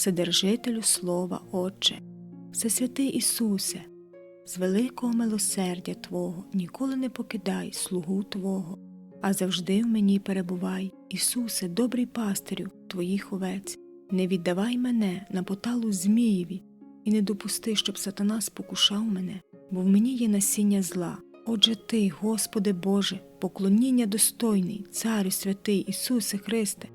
Вседержителю Слова, Отче, Всесвятий Ісусе, з великого милосердя Твого ніколи не покидай слугу Твого, а завжди в мені перебувай, Ісусе, добрий пастирю Твоїх овець, не віддавай мене на поталу Змієві, і не допусти, щоб сатана спокушав мене, бо в мені є насіння зла. Отже Ти, Господи Боже, поклоніння достойний, Царю святий Ісусе Христе,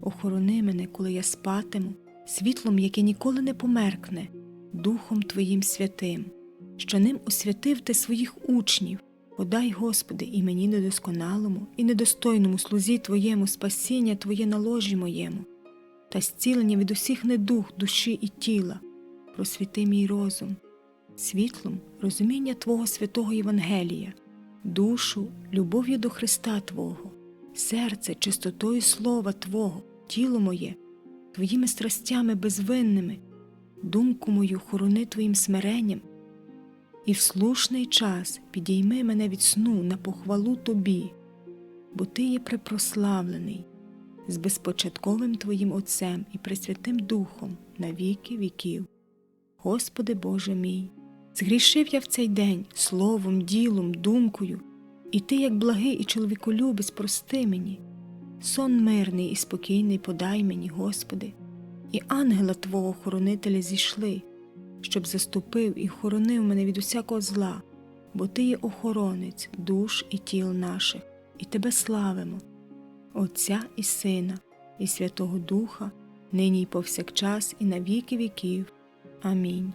охорони мене, коли я спатиму, світлом, яке ніколи не померкне, Духом Твоїм святим, що ним освятив Ти своїх учнів. Подай, Господи, і мені недосконалому, і недостойному слузі Твоєму спасіння Твоє на ложі моєму, та зцілення від усіх недух душі і тіла, просвіти мій розум, світлом розуміння Твого святого Євангелія, душу любов'ю до Христа Твого, серце чистотою слова Твого, тіло моє, Твоїми страстями безвинними, думку мою хорони Твоїм смиренням, і в слушний час підійми мене від сну на похвалу Тобі, бо Ти є препрославлений, з безпочатковим Твоїм Отцем і Пресвятим Духом на віки віків. Господи Боже мій, згрішив я в цей день словом, ділом, думкою, і Ти, як благий і чоловіколюбець, прости мені. Сон мирний і спокійний подай мені, Господи, і ангела Твого хоронителя зійшли, щоб заступив і хоронив мене від усякого зла, бо Ти є охоронець душ і тіл наших, і Тебе славимо, Отця і Сина, і Святого Духа, нині й повсякчас, і на віки віків. Амінь.